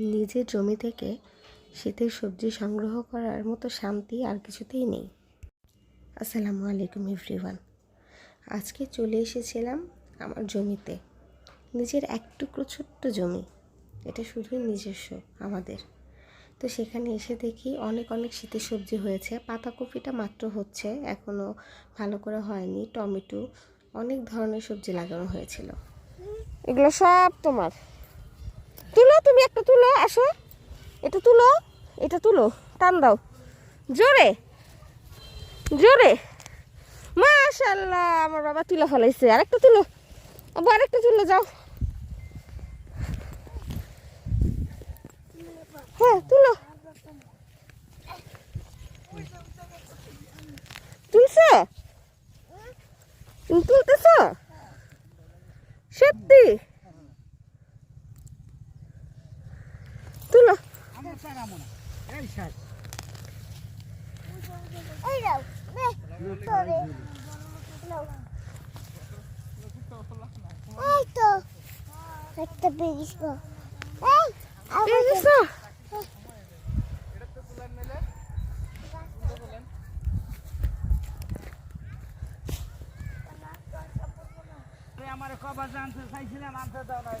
নিজের জমি থেকে শীতের সবজি সংগ্রহ করার মতো শান্তি আর কিছুতেই নেই। আসসালামু আলাইকুম, এভরিওয়ান। আজকে চলে এসেছিলাম আমার জমিতে। নিজের এক টুকরো ছোট্ট জমি। এটা শুধুই নিজস্ব, আমাদের। তো সেখানে এসে দেখি অনেক অনেক শীতের সবজি হয়েছে। পাতাকপিটা মাত্র হচ্ছে এখনও ভালো করে হয়নি। টমেটো, অনেক ধরনের সবজি লাগানো হয়েছিল। এগুলো সব তোমার। তুমি একটা তুলো, আসো। এটা তুলো এটা তুলো, টান দাও। জোরে জোরে। মাশাল্লাহ, আমার বাবা তুলে ফেলাইছে। আরেকটা তুলো। আবার আরেকটা তুলো, যাও। হ্যাঁ তুলো। তুলছ? তুলতেছ? সত্যি তুলো আমার স্যার এমন এই এই। এই তো একটা এই আমার কবার জানতে চাইছিলাম আনতে দাও নাই।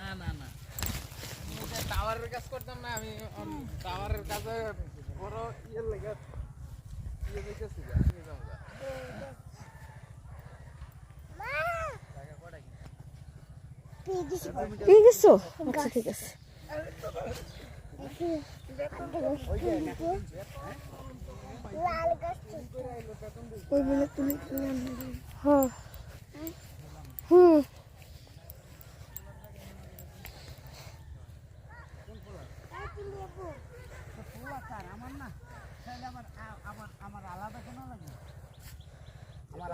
না না না। টাওয়ারের কাজ করতাম না, আমি টাওয়ারের কাজে বড় ইয়ে লেগে ইয়ে গেছি পেয়ে গেছো? আচ্ছা ঠিক আছে। তুলে হ্যাঁ। হুম আমার না তাহলে আমার আ- আমার আমার আলাদা কেন লাগে আমার তো আলাদা পাতাকপি জমি এই আছে বড় না? বড় হইবো। এই তো আর কইটা দিয়ে দিছি রাখো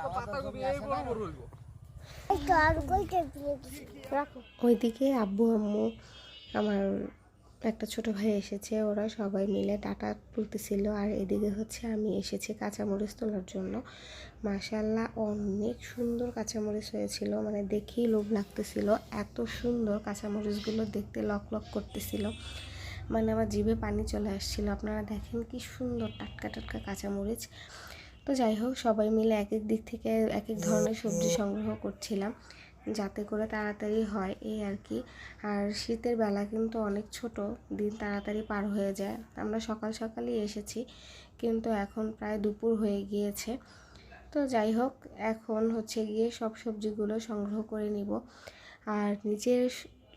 ওইদিকে আব্বু, আম্মু, আমার একটা ছোট ভাই এসেছে, ওরা সবাই মিলে ডাটা তুলতেছিল। আর এদিকে হচ্ছে আমি এসেছি কাঁচামরিচ তোলার জন্য। মাশাল্লাহ অনেক সুন্দর কাঁচামরিচ হয়েছিল। মানে দেখেই লোভ লাগতেছিল। এত সুন্দর কাঁচামরিচগুলো দেখতে লক লক করতেছিল। মানে আমার জিভে পানি চলে আসছিল। আপনারা দেখেন কি সুন্দর টাটকা টাটকা কাঁচামরিচ। তো যাই হোক, সবাই মিলে এক এক দিক থেকে এক এক ধরনের সবজি সংগ্রহ করছিলাম যাতে করে তাড়াতাড়ি হয় এই আর কি। আর শীতের বেলা কিন্তু অনেক ছোট, দিন তাড়াতাড়ি পার হয়ে যায়। আমরা সকাল সকালই এসেছি, কিন্তু এখন প্রায় দুপুর হয়ে গিয়েছে। তো যাই হোক, এখন হচ্ছে গিয়ে সব সবজিগুলো সংগ্রহ করে নিব। আর নিজের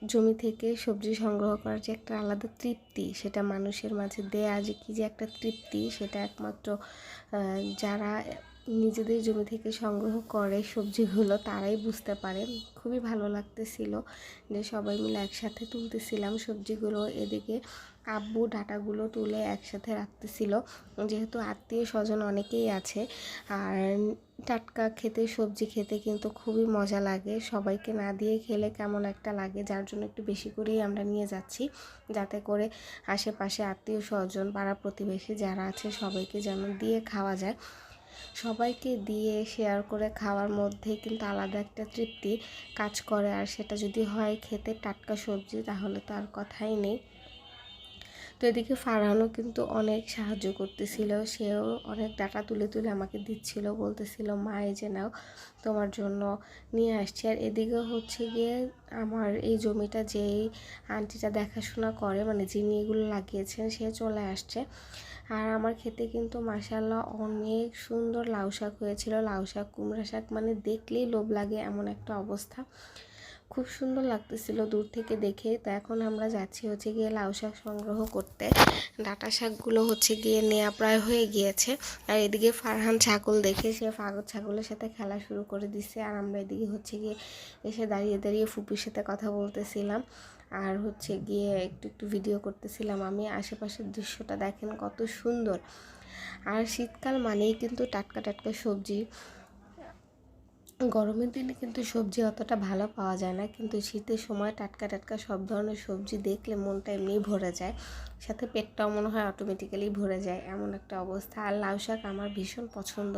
জমি থেকে সবজি সংগ্রহ করার যে একটা আলাদা তৃপ্তি, সেটা মানুষের মাঝে দেয়া যে কী যে একটা তৃপ্তি, সেটা একমাত্র যারা নিজেদের জমি থেকে সংগ্রহ করে সবজিগুলো, তারাই বুঝতে পারে। খুবই ভালো লাগতেছিল যে সবাই মিলে একসাথে তুলতেছিলাম সবজিগুলো, এদিকে আব্বু ডাটাগুলো তুলে একসাথে রাখতেছিল। যেহেতু আত্মীয় স্বজন অনেকেই আছে, আর টাটকা খেতে, সবজি খেতে কিন্তু খুবই মজা লাগে। সবাইকে না দিয়ে খেলে কেমন একটা লাগে, যার জন্য একটু বেশি করেই আমরা নিয়ে যাচ্ছি। যাতে করে আশেপাশে আত্মীয় স্বজন, পাড়া প্রতিবেশী যারা আছে, সবাইকে যেন দিয়ে খাওয়া যায়। সবাইকে দিয়ে শেয়ার করে খাওয়ার মধ্যে কিন্তু আলাদা একটা তৃপ্তি কাজ করে। আর সেটা যদি হয় খেতে টাটকা সবজি, তাহলে তো আর কথাই নেই। তো এদিকে ফারহানও কিন্তু অনেক সাহায্য করতেছিল। সেও অনেক ডাটা তুলে তুলে আমাকে দিচ্ছিল, বলতেছিল, মা, এই যে নাও, তোমার জন্য নিয়ে আসছি। আর এদিকে হচ্ছে গিয়ে আমার এই জমিটা যেই আন্টিটা দেখাশোনা করে মানে যিনি এগুলো লাগিয়েছেন, সে চলে আসছে। আর আমার খেতে কিন্তু মাসাল্লাহ অনেক সুন্দর লাউ শাক হয়েছিল। লাউ শাক, কুমড়া শাক মানে দেখলেই লোভ লাগে এমন একটা অবস্থা। খুব সুন্দর লাগতেছিল দূর থেকে দেখে। তো এখন আমরা যাচ্ছি হচ্ছে গিয়ে লাউ শাক সংগ্রহ করতে। ডাটা শাকগুলো হচ্ছে গিয়ে নেওয়া প্রায় হয়ে গিয়েছে। আর এদিকে ফারহান ছাগল দেখে সে ফাগর ছাগলের সাথে খেলা শুরু করে দিছে। আর আমরা এদিকে হচ্ছে গিয়ে এসে দাঁড়িয়ে দাঁড়িয়ে ফুপির সাথে কথা বলতেছিলাম। আর হচ্ছে গিয়ে একটু একটু ভিডিও করতেছিলাম আমি। আশেপাশের দৃশ্যটা দেখেন কত সুন্দর। আর শীতকাল মানেই কিন্তু টাটকা টাটকা সবজি। গরমের দিনে কিন্তু সবজি অতটা ভালো পাওয়া যায় না। কিন্তু শীতের সময় টাটকা টাটকা সব ধরনের সবজি দেখলে মনটা এমনিই ভরে যায়। সাথে পেটটাও মনে হয় অটোমেটিক্যালি ভরে যায়। এমন একটা অবস্থা। আর লাউ শাক আমার ভীষণ পছন্দ।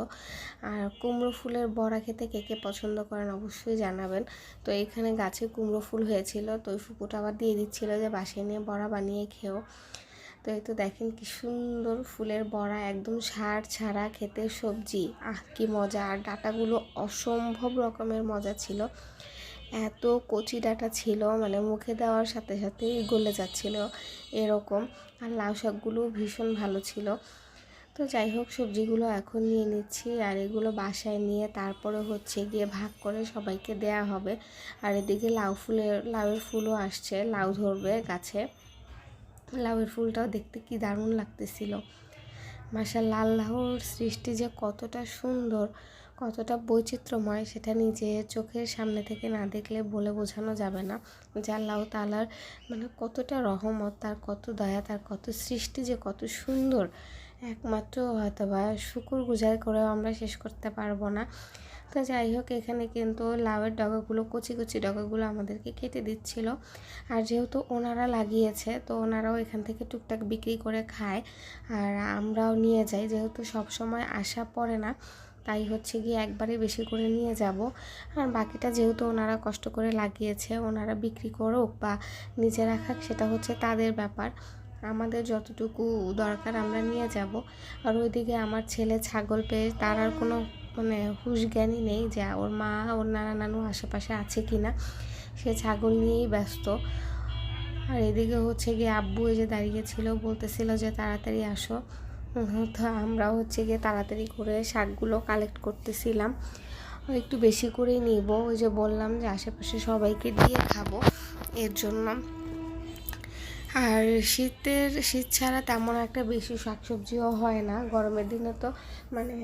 আর কুমড়ো ফুলের বড়া খেতে কে কে পছন্দ করেন অবশ্যই জানাবেন। তো এখানে গাছে কুমড়ো ফুল হয়েছিল। তো ওই ফুপুটা আবার দিয়ে দিচ্ছিল যে বাসায় নিয়ে বড়া বানিয়ে খেও। তো এই তো দেখেন কি সুন্দর ফুলের বড়া, একদম সার ছাড়া খেতে সবজি। আহ, কি মজা। আর ডাটাগুলো অসম্ভব রকমের মজা ছিল। এত কচি ডাটা ছিল মানে মুখে দেওয়ার সাথে সাথেই গলে যাচ্ছিল এরকম। আর লাউ শাকগুলো ভীষণ ভালো ছিল। তো যাই হোক, সবজিগুলো এখন নিয়ে নিচ্ছি। আর এগুলো বাসায় নিয়ে তারপরে হচ্ছে গিয়ে ভাগ করে সবাইকে দেয়া হবে। আর এদিকে লাউ ফুলের, লাউয়ের ফুলও আসছে, লাউ ধরবে গাছে। লাউয়ের ফুলটাও দেখতে কি দারুণ লাগতেছিল। মাশাল্লাহ আল্লাহর সৃষ্টি যে কতটা সুন্দর, কতটা বৈচিত্র্যময়, সেটা নিজে চোখের সামনে থেকে না দেখলে বলে বোঝানো যাবে না। যে আল্লাহ তালার মানে কতটা রহমত, তার কত দয়া, তার কত সৃষ্টি যে কত সুন্দর, একমাত্র হয়তো বা শুকুর গুজার করেও আমরা শেষ করতে পারব না। তো যাই হোক, এখানে কিন্তু লাউয়ের ডগাগুলো, কচি কচি ডগাগুলো আমাদেরকে কেটে দিচ্ছিল। আর যেহেতু ওনারা লাগিয়েছে, তো ওনারাও এখান থেকে টুকটাক বিক্রি করে খায়। আর আমরাও নিয়ে যাই, যেহেতু সব সময় আসা পড়ে না, তাই হচ্ছে গিয়ে একবারে বেশি করে নিয়ে যাব। আর বাকিটা যেহেতু ওনারা কষ্ট করে লাগিয়েছে, ওনারা বিক্রি করুক বা নিজে রাখাক, সেটা হচ্ছে তাদের ব্যাপার। আমাদের যতটুকু দরকার আমরা নিয়ে যাব। আর ওইদিকে আমার ছেলে ছাগল পেয়ে তার আর কোনো মানে হুঁশ জ্ঞানই নেই যে ওর মা, ওর নানা নানু আশেপাশে আছে কি না সে ছাগল নিয়েই ব্যস্ত। আর এদিকে হচ্ছে গিয়ে আব্বু এই যে দাঁড়িয়েছিল বলতেছিল যে তাড়াতাড়ি আসো। তো আমরা হচ্ছে গিয়ে তাড়াতাড়ি করে শাকগুলো কালেক্ট করতেছিলাম। একটু বেশি করেই নিব। ওই যে বললাম যে আশেপাশে সবাইকে দিয়ে খাব এর জন্য। আর শীতের, শীত ছাড়া তেমন একটা বেশি শাকসবজিও হয় না। গরমের দিনে তো মানে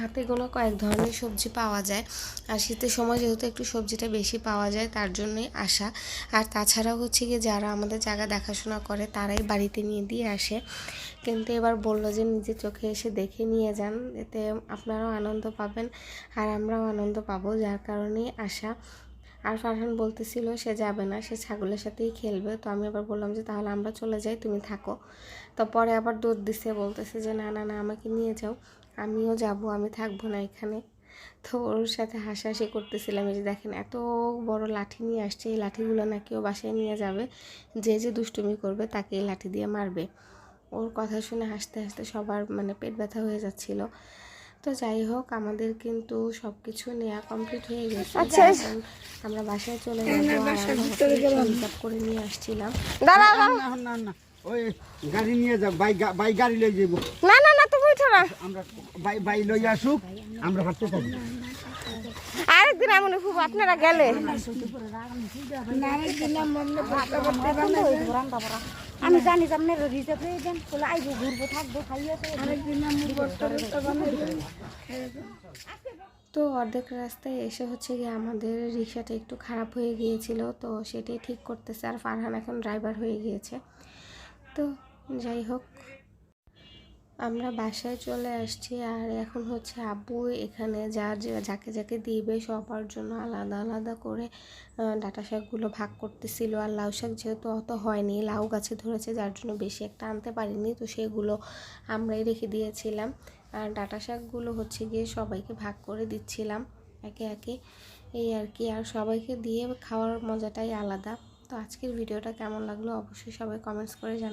হাতে গোনা কয়েক ধরনের সবজি পাওয়া যায়। আর শীতের সময় যেহেতু একটু সবজিটা বেশি পাওয়া যায়, তার জন্যই আসা। আর তাছাড়াও হচ্ছে গিয়ে যারা আমাদের জায়গা দেখাশোনা করে, তারাই বাড়িতে নিয়ে দিয়ে আসে। কিন্তু এবার বলল যে নিজে চোখে এসে দেখে নিয়ে যান, এতে আপনারাও আনন্দ পাবেন আর আমরাও আনন্দ পাবো, যার কারণেই আসা। আর ফারহান বলতেছিল, সে যাবে না, সে ছাগলের সাথেই খেলবে। তো আমি আবার বললাম যে, তাহলে আমরা চলে যাই, তুমি থাকো। তো পরে আবার দৌড় দিছে, বলতেছে যে, না না না, আমাকে নিয়ে যাও, আমিও যাব, আমি থাকব না এখানে। তো ওর সাথে হাসাহাসি করতেছিলাম, এই যে দেখেন, এত বড় লাঠি নিয়ে আসছে, এই লাঠিগুলো নাকি ও বাসায় নিয়ে যাবে, যে যে দুষ্টুমি করবে তাকে এই লাঠি দিয়ে মারবে। ওর কথা শুনে হাসতে হাসতে সবার মানে পেট ব্যথা হয়ে যাচ্ছিল। তো যাই হোক আমাদের কিন্তু সব কিছু নেওয়া কমপ্লিট হয়ে গেছে আচ্ছা। আমরা বাসায় চলে যাব আর করে নিয়ে আসছিলাম না না না ওই গাড়ি নিয়ে যাও বাই বাই গাড়ি লই যাব না না না তুমি উঠো না আমরা বাই বাই লই আসুক আমরা হাঁটতে থাকি আরেকদিন এমন খুব আপনারা গেলে আমি জানি যে আপনার রিজার্ভ বলে আইব ঘুরবো থাকব খাইয়ে তো অর্ধেক রাস্তায় এসে হচ্ছে গিয়ে আমাদের রিক্সাটা একটু খারাপ হয়ে গিয়েছিল তো সেটাই ঠিক করতেছে। আর ফারহান এখন ড্রাইভার হয়ে গিয়েছে। তো যাই হোক আমরা বাসায় চলে আসছি আর এখন হচ্ছে আব্বু এখানে যার যাকে যাকে দিবে সবার জন্য আলাদা আলাদা করে ডাঁটা শাকগুলো ভাগ করতেছিল। আর লাউ শাক যেহেতু অত হয়নি, লাউ গাছে ধরেছে, যার জন্য বেশি একটা আনতে পারিনি। তো সেগুলো আমরাই রেখে দিয়েছিলাম। আর ডাঁটা শাকগুলো হচ্ছে গিয়ে সবাইকে ভাগ করে দিচ্ছিলাম, একে একে। এই আর কি। আর সবাইকে দিয়ে খাওয়ার মজাটাই আলাদা। তো আজকের ভিডিওটা কেমন লাগল অবশ্যই সবাই কমেন্টস করে জানাবেন